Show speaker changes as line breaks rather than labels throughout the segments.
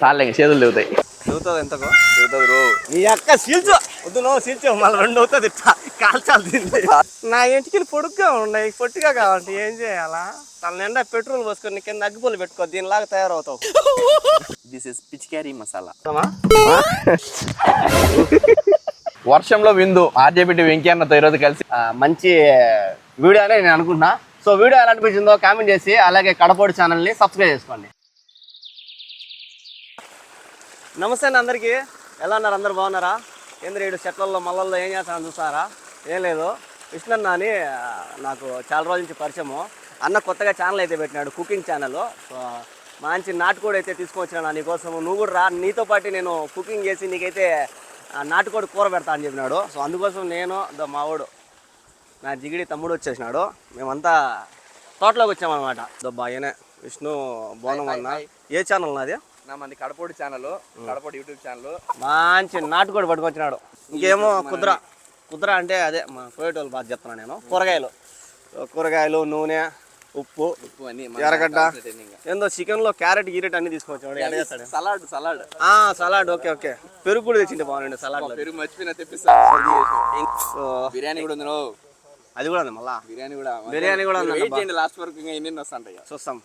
చాలే చేతులు లేవుతాయి
చదువుతుంది ఎంతకో?
చెబుతుంది రో.
నీ అక్క సీల్చు. వద్దు నువ్వు సీల్చు. మళ్ళీ రెండు అవుతుంది. కాల్చాలి నా ఇంటికి పొడుగ్గా ఉన్నాయి పొట్టిగా కావాలంటే ఏం చేయాలా? తన నిండా పెట్రోల్ పోసుకొని కింద అగ్గిపుల్లు పెట్టుకో దీనిలాగా తయారవుతావు.
దిస్ ఇస్ పిచికారీ మసాలా? వర్షంలో విందు ఆర్జేపీటీ వెంకయ్యన్నతో ఈరోజు కలిసి.
మంచి వీడియో అనే నేను అనుకుంటున్నా. సో వీడియో ఎలా అనిపించిందో కామెంట్ చేసి అలాగే కడపోడి ఛానల్ని సబ్స్క్రైబ్ చేసుకోండి. నమస్తే అండి అందరికీ. ఎలా ఉన్నారు? అందరు బాగున్నారా? కేంద్ర ఏడు చెట్లలో మల్లల్లో ఏం చేస్తానని చూస్తారా? ఏం లేదు. కృష్ణన్న అని నాకు చాలా రోజుల నుంచి పరిచయము. అన్న కొత్తగా ఛానల్ అయితే పెట్టినాడు కుకింగ్ ఛానల్ సో మంచి నాటుకోడి అయితే తీసుకొచ్చినాను నీకోసం నువ్వు కూడా రా నీతో పాటు నేను కుకింగ్ చేసి నీకైతే నాటుకోడి కూర పెడతా అని చెప్పినాడు. సో అందుకోసం నేను ద మావాడు నా జిగిడి తమ్ముడు వచ్చేసినాడు. మేమంతా తోటలోకి వచ్చామన్నమాట. దబ్బా ఆయనే విష్ణు బోనం అన్న. ఏ ఛానల్ నాది?
నా మంది Kadapodi channel Kadapodi YouTube channel
మంచి నాటుకోడి పట్టుకొచ్చినాడు. ఇంకేమో కుద్ర. కుద్ర అంటే అదే మా కోయేటోళ్ళు బాగా చెప్తున్నాను నేను. కూరగాయలు. కూరగాయలు నూనె ఉప్పు
ఉప్పు అని
ఎర్రగడ్డ. ఏందో చికెన్లో క్యారెట్ గీరెట్ అన్ని తీసుకొచ్చాడు. చేస్తాడు?
సలాడ్ సలాడ్
ఆ, సలాడ్ ఓకే ఓకే. పెరుగు కూడా తెచ్చింటే బాగుండే సలాడ్
పెరుగు మర్చిపోయినా తెప్పిస్తా.
సో
బిర్యానీ కూడా ఉంది.
అది కూడా ఉంది మళ్ళా?
బిర్యానీ కూడా.
బిర్యానీ కూడా ఉంది
లాస్ట్ వరకు ఇంకా ఎన్ని వస్తుంటాయి
చూస్తాం.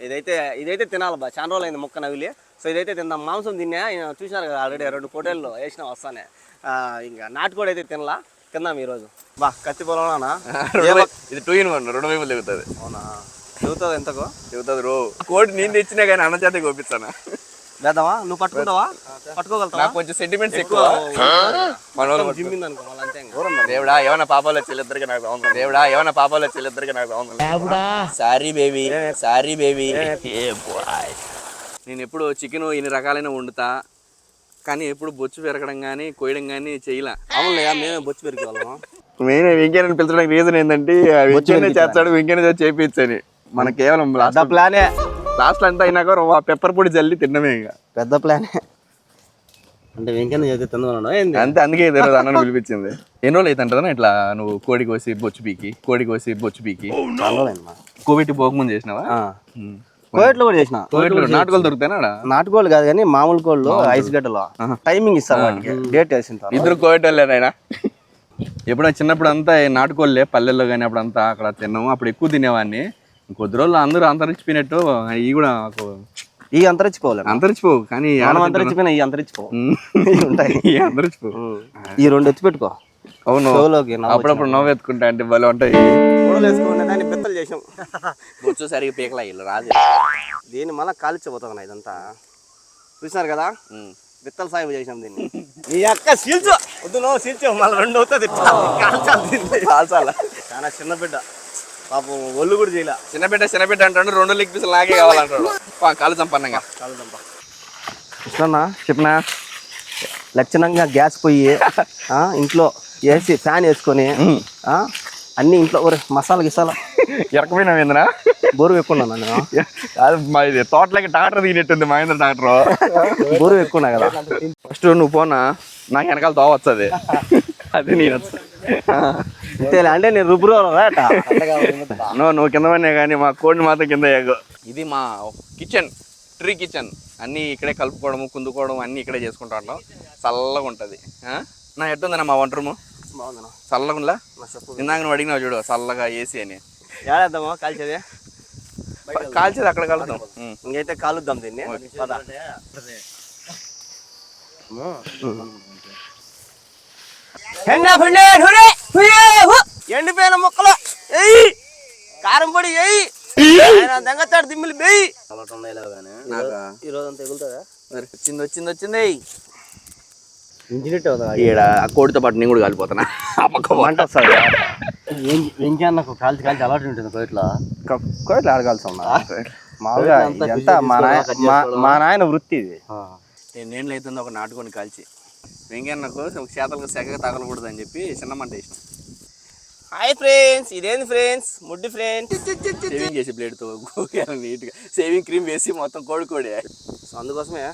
ఇదైతే ఇదైతే తినాలి బా. చాలా రోజులు అయింది ముక్క నవిలి. సో ఇదైతే తిందాం. మాంసం తిన్నా చూసినారు కదా ఆల్రెడీ రెండు పొటేళ్ళు వేసిన వస్తానే. ఆ, ఇంకా నాటుకోడి అయితే తినలా. తిందాం ఈరోజు. బా కత్తి పొలంలోనా?
ఇది టూ ఇన్ వన్ రెండు వైపులు దిగుతుంది
అవునా? చదువుతుంది ఎంతకో?
చెబుతుంది రో. కోడి నేను తెచ్చినా కానీ అన్న చేత కోపిస్తాను?
వేద్దామా? నువ్వు పట్టుకుంటావా? పట్టుకోగలుగుతావా?
నాకు కొంచెం సెంటిమెంట్స్ ఎక్కువ. మన వాళ్ళు
జిమ్మింది అనుకో మళ్ళీ అంతే.
దేవుడా ఏమైనా పాపాలు వచ్చేద్దరికి నాకు బాగుంది దేవుడా ఏమైనా పాపాలు వచ్చేద్దరికి నాకు బాగుంది సారీ బేబీ సారీ బేబీ నేను ఎప్పుడు చికెన్ ఇన్ని రకాలైన వండుతా కానీ ఎప్పుడు బొచ్చు పెరగడం కానీ కోయడం కానీ చేయలే.
అవునులే మేమే బొచ్చు పెరిగేవాళ్ళము?
మెయిన్ వెంకయ్య పిలిచడానికి రీజన్ ఏంటంటే వెంకయ్య చేస్తాడు వెంకయ్య చేపించని మన కేవలం
ప్లానే
లాస్ట్ అంతా అయినాక పెప్పర్ పొడి జల్లి తిన్నమే ఇంకా.
పెద్ద ప్లానే అంటే వెంకన్న చేతి తిందామన్నా ఏంది?
అంతే అందుకే ఈరోజు అన్నను పిలిపించింది. ఎన్ని రోజులు అవుతుంటుందా ఇట్లా నువ్వు కోడి కోసి బొచ్చు పీకి కోడి కోసి బొచ్చు పీకి?
రోజులైందమ్మా.
కోవిడ్ పోకముందు చేసినావా.
కోయట్లో కూడా చేసిన?
కోవిడ్లో నాటుకోలు దొరుకుతాయినా
నాటుకోళ్ళు కాదు కానీ మామూలు కోళ్ళు ఐస్ గడ్డలో. టైమింగ్ వాటికి. డేట్ వేసిన
ఇద్దరు కోవిడ్ వాళ్ళేనాయన ఎప్పుడో చిన్నప్పుడు అంతా ఈ నాటుకోళ్ళే పల్లెల్లో కానీ అప్పుడు అంతా అక్కడ తిన్నాము. అప్పుడు ఎక్కువ తినేవాడిని. కొద్ది రోజులు అందరూ అంతరించిపోయినట్టు ఇవి కూడా నాకు
ఈ అంతరించిపోవాలి
అంతరించిపోవు కానీ
మనం అంతరించిపోయినా ఈ అంతరించిపో
ఉమ్.
ఇవి ఉంటాయి.
ఇవి అంతరించిపోవు.
ఈ రెండు ఎత్తి పెట్టుకో.
అవును. అప్పుడప్పుడు నవ్వు ఎత్తుకుంటా అంటే భలే ఉంటాయి.
గొడవలు వేసుకునే దాన్ని బెత్తలు చేసాం.
బొచ్చు సరిగా పీకలా ఇల్లు రాదు
దీన్ని మళ్ళీ కాల్చిపోతాం ఇదంతా. చూసినారు కదా? బిత్తల సాగు చేసినాం దీన్ని. నీ అక్క సీల్చు. వద్దు నువ్వు సీల్చు. మళ్ళీ రెండు అవుతుంది. కాల్చాలి దీన్ని.
కాల్చాలా?
చాలా చిన్న బిడ్డ. పాపం ఒళ్ళు కూడా చేయలే.
చిన్న బిడ్డ చిన్న బిడ్డ అంటాడు రెండు లెగ్ పీసులు నాకే కావాలంటాడు. పా, కాలు చంపన్నంగా
కాలుదంప కృష్ణన్న చెప్పిన? లక్షణంగా గ్యాస్ పొయ్యి ఆ, ఇంట్లో వేసి ఫ్యాన్ వేసుకొని ఆ, అన్ని ఇంట్లో ఒరే మసాలా గిసాలా.
ఎరకపోయినా ఏంద్రా?
బోరు ఎక్కున్నాను నేను
కాదు మా ఇది తోటలకి డాక్టర్ తీనట్టుంది మహేంద్ర డాక్టర్
బోరు ఎక్కున్నా కదా.
ఫస్ట్ నువ్వు పోనా? నాకు వెనకాల తోవచ్చది అదే నేను వచ్చా.
అంతేలే అంటే నేను రుబ్బురు రాట
నువ్వు కింద పడినా కానీ మా కోడిని మాత్రం కింద ఇది మా కిచెన్ ట్రీ కిచెన్ అన్నీ ఇక్కడే కలుపుకోవడము కుందుకోవడం అన్నీ ఇక్కడే చేసుకుంటాం చల్లగా ఉంటుంది. నా ఎట్టుందన్న మా వంట రూము? చల్లగా ఉందా? ఇందాక నువ్వు అడిగినావు చూడు చల్లగా ఏసీ అని.
ఏడేద్దామా కాల్చేది?
కాల్చేది అక్కడ కలుద్దాం.
ఇంకైతే కాలుద్దాం దీన్ని. పద. ఎండిపోయిన ముక్కలు ఎయ్యి కారం పొడి ఎయ్యి దెంగతాడు దిమ్మిలు బెయ్యి
నాకా?
ఈ రోజు అంతా ఎగులుతుందా?
మరి వచ్చింది వచ్చింది వచ్చింది
ఇంజినెట్
ఈడ ఆ కోడితో పాటు నేను కూడా కాలిపోతున్నా. ఆ పక్క
అన్నకు కాల్చి కాల్చి అలవాటు ఉంటుంది కోయిట్లో కోయిట్లో ఆడగాల్సి ఉన్నా మామూలుగా మా నాయ మా- మా నాయన వృత్తి ఇది.
అవుతుంది ఒక నాటుకొని కాల్చి. వెంకన్నకు చేతలకు సెగగా తగలకూడదు అని చెప్పి చిన్న మంట వేసిన.
హాయ్ ఫ్రెండ్స్ ఇదేంది ఫ్రెండ్స్? ముడ్డి ఫ్రెండ్స్.
సేవింగ్ చేసి బ్లేడ్తో నీట్గా. సేవింగ్ క్రీమ్ వేసి మొత్తం కోడి కోడి.
సో అందుకోసమే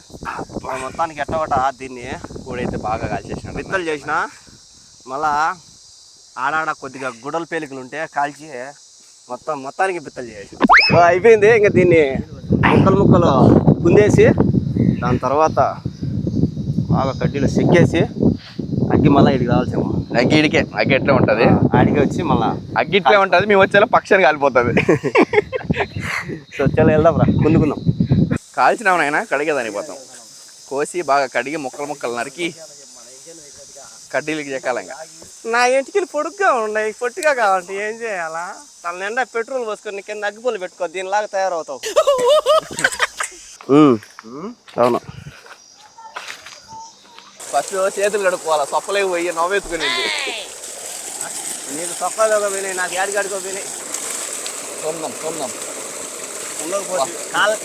మొత్తానికి ఎట్టగొట్ట దీన్ని
కోడి అయితే బాగా కాల్చేసిన.
బిత్తలు చేసిన. మళ్ళా ఆడాడ కొద్దిగా గుడల పేలికలు ఉంటే కాల్చి మొత్తం మొత్తానికి బిత్తలు చేసి అయిపోయింది ఇంకా దీన్ని ముక్కలు ముక్కలు కుందేసి దాని తర్వాత బాగా కడ్డీలు చెక్కేసి అగ్గి మళ్ళీ ఇడికి రావాల్సేమో.
అగ్గి ఇడికే అగ్గి ఎట్లా ఉంటుంది?
ఆడికి వచ్చి మళ్ళా
అగ్గి ఇట్లే ఉంటుంది మేము వచ్చేలా పక్షాన్ని కాలిపోతుంది.
సో చలో వెళ్దాం రా కుందుకుందాం.
కాల్చినామనైనా కడిగేదానికి పోతాం. కోసి బాగా కడిగి ముక్కలు ముక్కలు నరికి కడ్డీలకి చెక్కాలి ఇంకా
నా ఇంటికి పొడుగ్గా ఉన్నాయి పొట్టిగా కావాలంటే ఏం చేయాలా? తన నిండా పెట్రోల్ పోసుకొని కింద అగ్గిపుల్లు పెట్టుకో దీనిలాగా తయారవుతావు. అవును.
ఫస్ట్ చేతులు కడుక్కోవాలి? సొప్పలేకి పోయి నవ్వెత్తుకునేది
నీకు సొక్కలో పోయినాయి నాకు యాడిగాడికో పోయినాయి
సొందం సొందం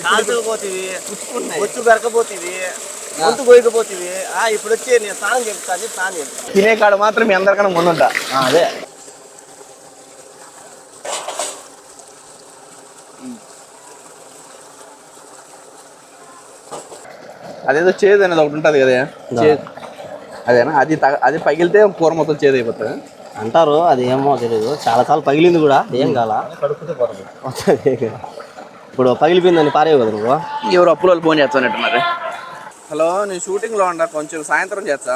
కాల్చుకు పోతివి. బొచ్చు గరకపోతివి గొంతు పోయకపోతివి. ఆ ఇప్పుడు వచ్చి నేను స్నానం చెప్తాను స్నానం చెప్తాను
తినే కాడ మాత్రం మీ అందరికన్నా ముందుంటా.
అదే.
అదేదో చేదు అనేది ఒకటి ఉంటుంది కదా. చేదు. అదేనా? అది తగ- అది పగిలితే కూర మొత్తం చేదు అయిపోతుంది.
అంటారు అది ఏమో తెలియదు చాలా సార్లు పగిలింది కూడా ఏం కాల ఇప్పుడు పగిలిపోయిందని పారేవు కదా నువ్వు?
ఎవరు అప్పులో ఫోన్ చేస్తానట్టున్నారు హలో నేను షూటింగ్లో ఉండా కొంచెం సాయంత్రం చేస్తా.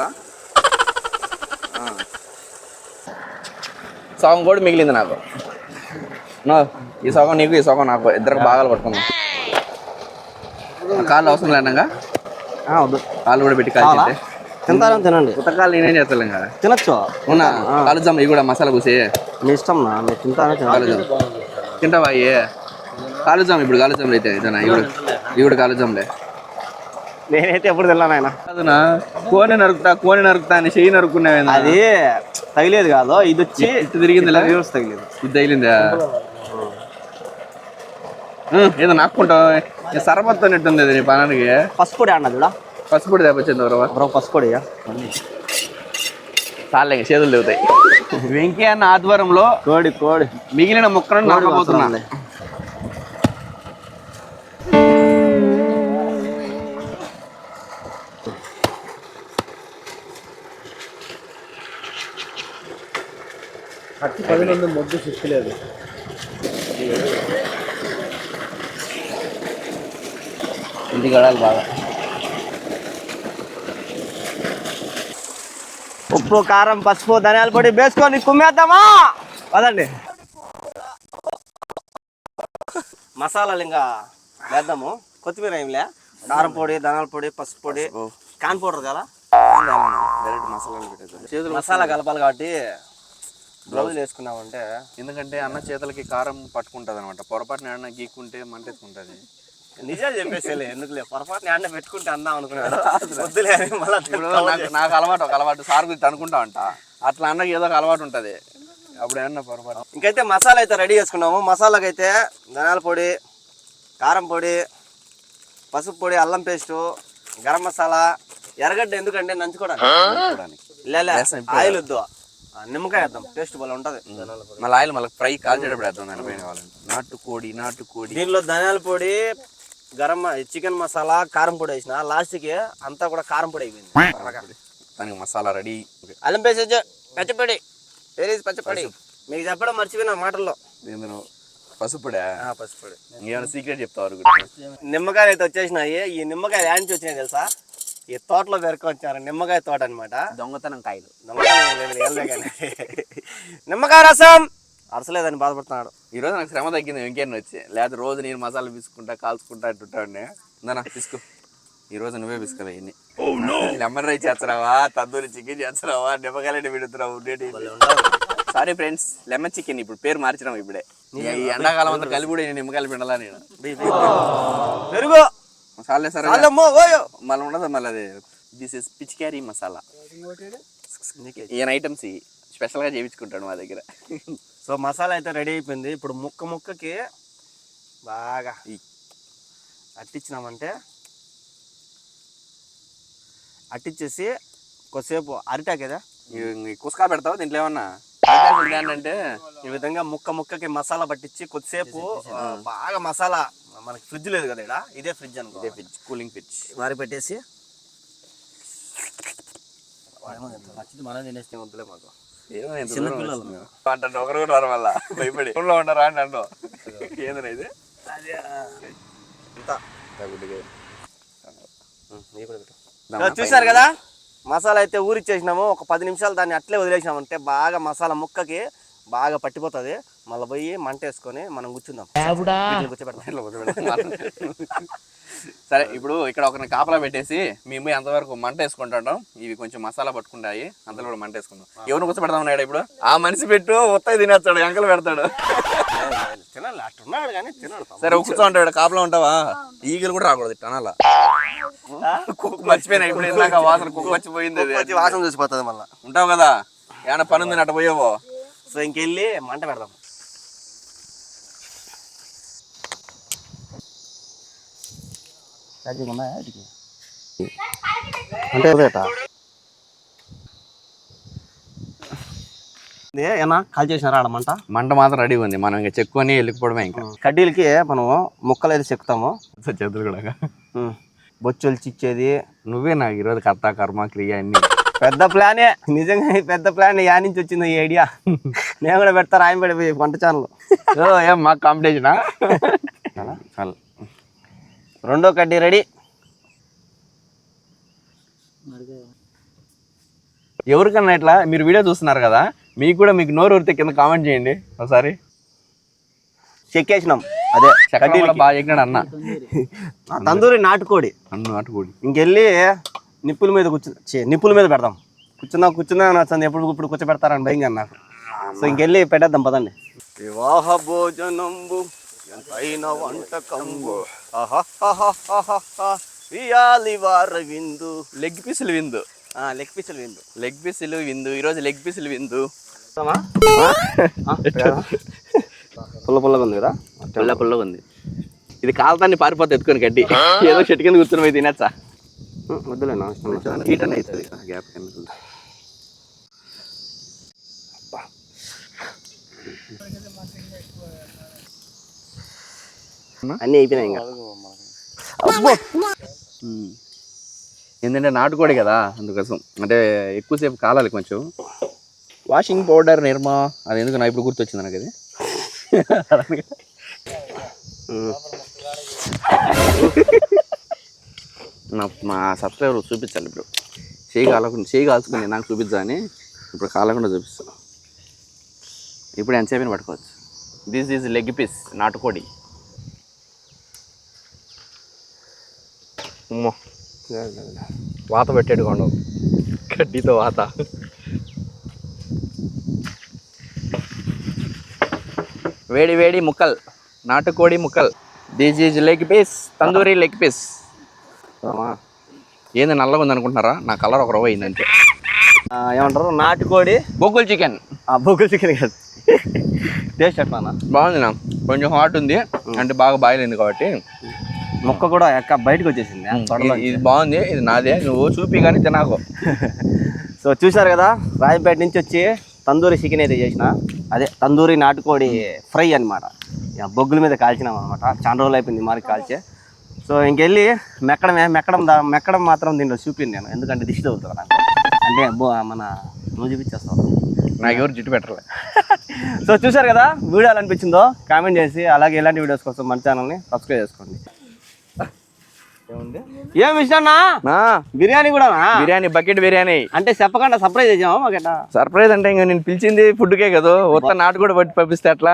ఆ. సగం కూడా మిగిలింది నాకు. నో ఈ సగం నీకు ఈ సగం నాకు. ఇద్దరికి బాగా పట్టుకుందాం. కాళ్ళు అవసరం లేనంగా
వద్దు.
కాళ్ళు కూడా పెట్టి కాల్చింటే
తింటారని తినండి.
ఉత్తకాలు నేనేం చేస్తాను ఇంకా?
తినచ్చు.
అవునా? కాలుజాం ఇవి కూడా మసాలా పూసి.
మీ ఇష్టం నా మీరు తినాలి
కాలుజాం తింటావా అయ్యే? కాలుజాం ఇప్పుడు కాలుజాంలు అయితే ఇదేనా? ఇవి కూడా ఇవి కూడా కాలుజాంలే
నేనైతే ఎప్పుడు తిన్నాను ఆయన
కాదునా? కోని నరుకుతా కోని నరుకుతా అని చెయ్యి నరుకున్నావేందా
అది తగిలేదు కాదు ఇది వచ్చి
ఇటు తిరిగిందిలే
రివర్స్ తగిలేదు.
ఇది తగిలిందా? ఏదో నాకుంటావు సరబత్తో నెట్టుంది నీ పనానికి.
పసుపొడి అన్నది కూడా
పసుపుడి తెప్పొచ్చింది ఎవరవ
బ్రో పసుపొడి
చాలే చేతులు లేవుతాయి. వెంకయ్య అన్న ఆధ్వర్యంలో
కోడి కోడి.
మిగిలిన ముక్కలను నరకబోతున్నా ఇంటి గడాలి బాగా.
ఉప్పు కారం పసుపు ధనియాల పొడి వేసుకొని కుమ్మేద్దామా? పదండి. మసాలాలు ఇంకా వేద్దాము. కొత్తిమీర ఏంలే కారం పొడి ధనియాల పొడి పసుపు పొడి. కాన్ పౌడర్ కదా?
డైరెక్ట్ మసాలాలు పెట్టేది చేతులు
మసాలా కలపాలి కాబట్టి గ్లౌజులు వేసుకున్నామంటే
ఎందుకంటే అన్న చేతులకి కారం పట్టుకుంటది అనమాట పొరపాటున ఏమన్నా గీక్కుంటే మంటెత్తుకుంటది
నిజాలు చెప్పేసేలే ఎందుకులే? పొరపాటుని అన్న పెట్టుకుంటే అందాం అనుకున్నాడు. వద్దులే అని మళ్ళా
ఇప్పుడు నాకు నాకు అలవాటు ఒక అలవాటు. సార్ గురించి అనుకుంటా అంట అట్లా అన్నకి ఏదో ఒక అలవాటు ఉంటది. అప్పుడు ఏమన్నా పొరపాటు.
ఇంకైతే మసాలా అయితే రెడీ చేసుకున్నాము. మసాలాకి అయితే ధనియాల పొడి కారం పొడి పసుపు పొడి అల్లం పేస్టు గరం మసాలా ఎర్రగడ్డ ఎందుకంటే నంచుకోవడానికి. లేలే ఆయిల్ వద్దు. నిమ్మకాయ వేద్దాం. టేస్ట్ భలే ఉంటుంది.
మళ్ళీ ఆయిల్ మళ్ళీ ఫ్రై కాల్చేటప్పుడు వేద్దాం దానిపైన కావాలంటే నాటు కోడి నాటు కోడి
దీనిలో ధనియాల పొడి గరం చికెన్ మసాలా కారం పొడి వేసిన లాస్ట్కి అంతా కూడా కారం పొడి అయిపోయింది.
దానికి మసాలా రెడీ.
అల్లం వచ్చి పచ్చిపొడి. వేరేది పచ్చిపొడి. మీకు చెప్పడం మర్చిపోయిన మాటల్లో.
పసుపుడా?
పచ్చిపొడి
ఇంకేమైనా సీక్రెట్ చెప్తావు
నిమ్మకాయలు అయితే వచ్చేసినాయి. ఈ నిమ్మకాయలు యాడ్ నుంచి వచ్చినాయి తెలుసా? ఈ తోటలో పెరుకొచ్చారు నిమ్మకాయ తోట అనమాట
దొంగతనం కాయలు.
నిమ్మకాయ రసం! అరసలేదని బాధపడుతున్నాడు.
ఈ రోజు నాకు శ్రమ తగ్గింది వెంకయ్య వచ్చి? లేదా రోజు నేను మసాలా పిసుకుంటా కాల్చుకుంటా అంటుంటాడు పిసుకు. ఈ రోజు నువ్వే పిసుకవే ఇన్ని. లెమన్ రైస్ చేస్తున్నావా? తందూరి చికెన్ చేస్తున్నావా? నిమ్మకాయలు విడుతున్నావు సారీ ఫ్రెండ్స్ లెమన్ చికెన్ ఇప్పుడు పేరు మార్చినాం ఇప్పుడే. ఈ ఎండాకాలం అంతా కలిపి కూడా నేను నిమ్మకాయలు పిండాలా నేను?
పెరుగు.
మసాలా సరే మళ్ళీ ఉండదు మళ్ళీ అది? దిస్ ఇస్ పిచికారీ మసాలా. ఈయన ఐటమ్స్ స్పెషల్గా చేయించుకుంటాడు మా దగ్గర.
సో మసాలా అయితే రెడీ అయిపోయింది. ఇప్పుడు ముక్క ముక్కకి బాగా అట్టించినామంటే అట్టించేసి కొద్దిసేపు అరిటాక్ కదా?
ఈ కుస్కా పెడతావు దీంట్లో ఏమన్నా? ఏంటంటే
ఈ విధంగా ముక్క ముక్కకి మసాలా పట్టించి కొద్దిసేపు బాగా మసాలా మనకి ఫ్రిడ్జ్ లేదు కదా ఇక్కడ ఇదే ఫ్రిడ్జ్ అనుకో.
ఇదే పిచ్ కూలింగ్ పిచ్
వారి పెట్టేసి మనం తినేస్తే వద్దులే మాకు. చిన్న పిల్లలు.
ఒకరు కూడా రారు మళ్ళా. భయపడి. ఊళ్ళో ఉండరా ఇది?
చూశారు కదా? మసాలా అయితే ఊరిచ్చేసినాము. ఒక పది నిమిషాలు దాన్ని అట్లే వదిలేసినాము అంటే బాగా మసాలా ముక్కకి బాగా పట్టిపోతుంది. మళ్ళీ పోయి మంట వేసుకొని మనం కూర్చుందాం. వీటిని కూర్చోబెడదాం
సరే ఇప్పుడు ఇక్కడ ఒకరిని కాపలా పెట్టేసి మేము ఎంతవరకు మంట వేసుకుంటాం ఇవి కొంచెం మసాలా పట్టుకుంటాయి. అంతలో కూడా మంట వేసుకుందాం. ఎవరిని కూర్చోబెడదాం ఉన్నాడు ఇప్పుడు? ఆ మనిషి పెట్టు ఉత్తగా తినేస్తాడు ఎంకలు పెడతాడు.
తినాలి అట్టున్నాడు కానీ తినాడు
సరే కూర్చో ఉంటాడు కాపలా ఉంటావా? ఈగలు కూడా రాకూడదు టనాల కుక్క మర్చిపోయినా ఇప్పుడు ఇందాక వాసన కుక్క వచ్చిపోయింది అది.
వాసన చూసిపోతుంది మళ్ళీ.
ఉంటావు కదా? ఏమైనా పని ఉంది అట్ట పోయావో?
సో ఇంకెళ్ళి మంట పెడదాం. అంటే ఏనా కాల్ చేసినారా ఆడ మంట?
మంట మాత్రం రెడీగా ఉంది. మనం ఇంకా చెక్కుని వెళ్ళిపోవడమే ఇంకా.
కడ్డీలకి మనం ముక్కలు అయితే చెక్కుతాము
చేతులు కూడా.
బొచ్చులు చిచ్చేది.
నువ్వే నాకు ఈరోజు కర్త కర్మ క్రియ అన్ని.
పెద్ద ప్లానే నిజంగా పెద్ద ప్లాన్ యా నుంచి వచ్చింది ఈ ఐడియా నేను కూడా పెడతా రాయం పడిపోయి వంట ఛానల్.
ఏం మాకు కాంపిటీషనా
రెండో కడ్డీ రెడీ.
ఎవరికన్నా ఇట్లా మీరు వీడియో చూస్తున్నారు కదా మీకు కూడా మీకు నోరు ఊరితే కింద కామెంట్ చేయండి ఒకసారి.
చెక్కేసినాం. అదే
బాగా ఎక్కినాడు అన్న.
తందూరి నాటుకోడి.
అన్ను నాటుకోడి.
ఇంకెళ్ళి నిప్పుల మీద కూర్చు నిప్పుల మీద పెడదాం. కూర్చుందాం కూర్చుందాం అని వచ్చింది. ఎప్పుడు ఇప్పుడు కూర్చోబెడతారని భయంగా నాకు. సో ఇంకెళ్ళి పెట్టేద్దాం పదండి. వివాహ భోజనంబు ఎంతైన వంటకంబు. ఇయాలి వార విందు.
లెగ్ పీసులు విందు.
లెగ్ పీసులు విందు.
లెగ్ పీసులు విందు. ఈరోజు లెగ్ పీసులు విందు.
పుల్ల పుల్లగా ఉంది కదా?
పుల్ల పుల్లగా ఉంది. ఇది కాలుతాన్ని పారిపోతే ఎత్తుకొని గడ్డి. ఏదో చెట్టు కింద కూర్చొని పోయి తినచ్చా?
ఉం, వద్దులే నా ఇష్టం లేదు.
హీట్ అని అవుతుంది గ్యాప్ కింద
అన్నీ అయిపోయినాయి ఇంకా.
ఏంటంటే నాటుకోడి కదా అందుకోసం. అంటే ఎక్కువసేపు కాలాలి కొంచెం. వాషింగ్ పౌడర్ నిర్మా అది ఎందుకు నా ఇప్పుడు గుర్తొచ్చింది నాకు అది మా సబ్స్క్రైబర్ చూపించాలి ఇప్పుడు. చేయి కాలకుండా చేయి కాల్చుకుని నాకు చూపించా అని ఇప్పుడు కాలకుండా చూపిస్తాను ఇప్పుడు ఎంతసేపు పట్టుకోవచ్చు. దిస్ ఈజ్ లెగ్ పీస్ నాటుకోడి. అమ్మో వాత పెట్టాడు కొండవు గడ్డితో వాత. వేడి వేడి ముక్కల్. నాటుకోడి ముక్కల్. This is leg piece tandoori leg piece. ఏంది నల్లగా ఉంది అనుకుంటున్నారా నా కలర్ ఒక రవ్వ అయింది అంతే.
ఆ, ఏమంటారు? నాటుకోడి?
బొగ్గుల్ చికెన్.
ఆ బొగ్గులు చికెన్ కాదు. టేస్ట్ ఎట్లా
బాగుంది నా. కొంచెం హాట్ ఉంది. అంటే బాగా బాయిల్ అయింది కాబట్టి.
మొక్క కూడా ఎక్క బయటకు వచ్చేసింది. తొడలో
ఇది- బాగుంది ఇది నాదే నువ్వు చూపి కానీ తినాకు.
సో చూశారు కదా రాయపేట నుంచి వచ్చి తందూరి చికెన్ అయితే చేసిన. అదే తందూరి నాటుకోడి ఫ్రై అనమాట బొగ్గుల మీద కాల్చినాం అనమాట చాలా రోజులు అయిపోయింది మరి కాల్చే. సో ఇంకెళ్ళి మెక్కడమే మెక్కడం దా మెక్కడం మాత్రం దీంట్లో చూపింది నేను. ఎందుకంటే దిష్టి అవుతుంది నాకు. అంటే మన నువ్వు చూపించేస్తావు
నాకు ఎవరు జుట్టు పెట్టలే.
సో చూశారు కదా వీడియో ఎలా అనిపించిందో కామెంట్ చేసి అలాగే ఇలాంటి వీడియోస్ కోసం మన ఛానల్ని సబ్స్క్రైబ్ చేసుకోండి. ఏం విషయన్నా బిర్యానీ కూడా
బిర్యానీ బకెట్ బిర్యానీ.
అంటే చెప్పకుండా సర్ప్రైజ్ మాకెట్టా
సర్ప్రైజ్ అంటే ఇంకా నేను పిలిచింది ఫుడ్కే కదా? ఉత్త నాటు కూడా పట్టి పంపిస్తే అట్లా.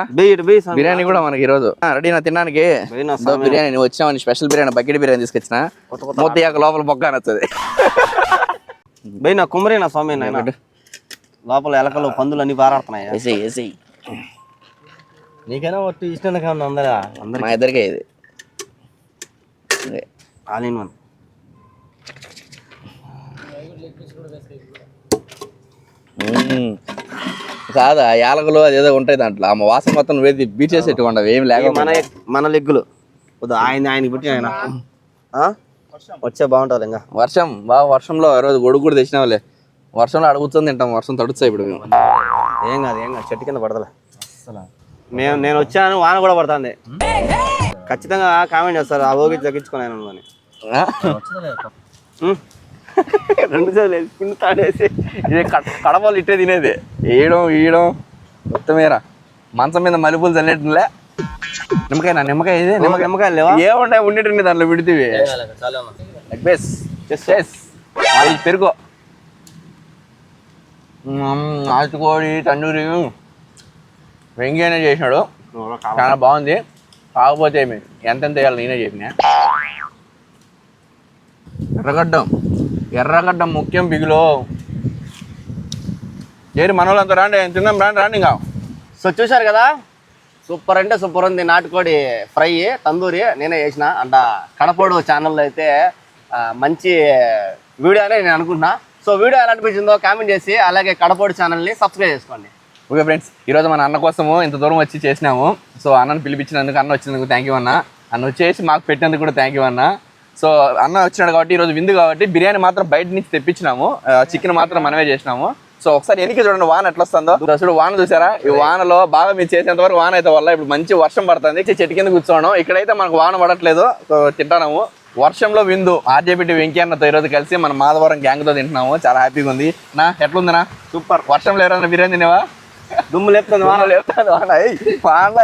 బిర్యానీ కూడా మనకి ఈరోజు. రెడీ నా తినడానికి. బిర్యానీ నువ్వు స్పెషల్ బిర్యానీ బకెట్ బిర్యానీ తీసుకొచ్చిన?
కొత్త కొత్త
మూత లోపల బొక్క నచ్చది
బెయ్యి నా కుమ్మరి నా స్వామి లోపల ఎలకలు పందులు అన్ని బారాడుతున్నాయి నీకైనా ఇష్టం అందరు
మా ఇద్దరికే ఇది.
All in one.
కాదా యాలకులు అది ఏదో ఉంటాయి దాంట్లో. ఆ వాసన మొత్తం వేది బీట్ చేసేట్టు ఉండవు ఏమి లేక
మన మన లెగ్గులు. వద్దు ఆయన ఆయన పుట్టి ఆయన. ఆ? వచ్చే బాగుంటుంది ఇంకా.
వర్షం బాగా వర్షంలో ఆ రోజు గొడుగు కూడా తెచ్చినావులే. వర్షంలో అడుగుతుంది తింటాం వర్షం తడుస్తాయి ఇప్పుడు. మేము
ఏం కాదు ఏం కాదు చెట్టు కింద పడదలే మేము నేను వచ్చాను వాన కూడా పడుతుంది. ఖచ్చితంగా కామెంట్ చేస్తారు ఆ ఓగి తగ్గించుకున్నాను అని? రెండు సార్లు వేసి, పిండి తాడేసి
ఇది కడ- కడపలు ఇట్టే తినేది. వేయడం ఈయడం మొత్తమేరా మంచం మీద మలుపులు చల్లేట్లే నిమ్మకాయ నా నిమ్మకాయ ఇది?
నిమ్మ నిమ్మకాయలు లేవా?
ఏముంటాయి ఉండేటండి దాంట్లో విడితివి? లెగ్ పీస్ ఎస్ ఎస్ పెరుగు. నాటుకోడి తండూరి వెంకయ్యనే చేసినాడు. చాలా బాగుంది. కాకపోతే ఏమి? ఎంతెంత వేయాలి నేనే చెప్పిన ఎర్రగడ్డం. ఎర్రగడ్డ ముఖ్యం బిగులో. ఏరి మనోళ్ళంతా రాండి తిందాం రాండి రాండి ఇంకా.
సో చూశారు కదా? సూపర్ అంటే సూపర్ ఉంది. నాటుకోడి ఫ్రై తందూరి నేనే చేసిన. అంట కడపోడు ఛానల్లో అయితే మంచి వీడియో అనే నేను అనుకుంటున్నా. సో వీడియో ఎలా అనిపించిందో కామెంట్ చేసి అలాగే కడపోడు ఛానల్ని సబ్స్క్రైబ్ చేసుకోండి.
ఓకే ఫ్రెండ్స్ ఈరోజు మన అన్న కోసము ఇంత దూరం వచ్చి చేసినాము. సో అన్నను పిలిపించినందుకు అన్న వచ్చినందుకు థ్యాంక్ యూ అన్న. అన్న వచ్చేసి మాకు పెట్టినందుకు కూడా థ్యాంక్ యూ అన్న. సో అన్న వచ్చినాడు కాబట్టి ఈరోజు విందు కాబట్టి బిర్యానీ మాత్రం బయట నుంచి తెప్పించినాము. చికెన్ మాత్రం మనమే చేసినాము. సో ఒకసారి ఎనికి చూడండి వాన ఎట్లా వస్తుందో అసలు వాన చూసారా? ఈ వానలో బాగా మీరు చేసేంత వరకు వాన అయితే వల్ల ఇప్పుడు మంచి వర్షం పడుతుంది. చెట్టు కింద కూర్చోవడం ఇక్కడైతే మనకు వాన పడట్లేదు. తింటాము వర్షంలో విందు ఆర్జేపీటీ వెంకీ అన్నతో ఈరోజు కలిసి మన మాధవరం గ్యాంగ్తో తింటున్నాము. చాలా హ్యాపీగా ఉంది. నా ఎట్లుందినా? సూపర్. వర్షంలో ఎవరైనా బిర్యానీ తినేవా?
దుమ్ము లేపుతుంది వాన.
లేపుతాను వాన. వాన.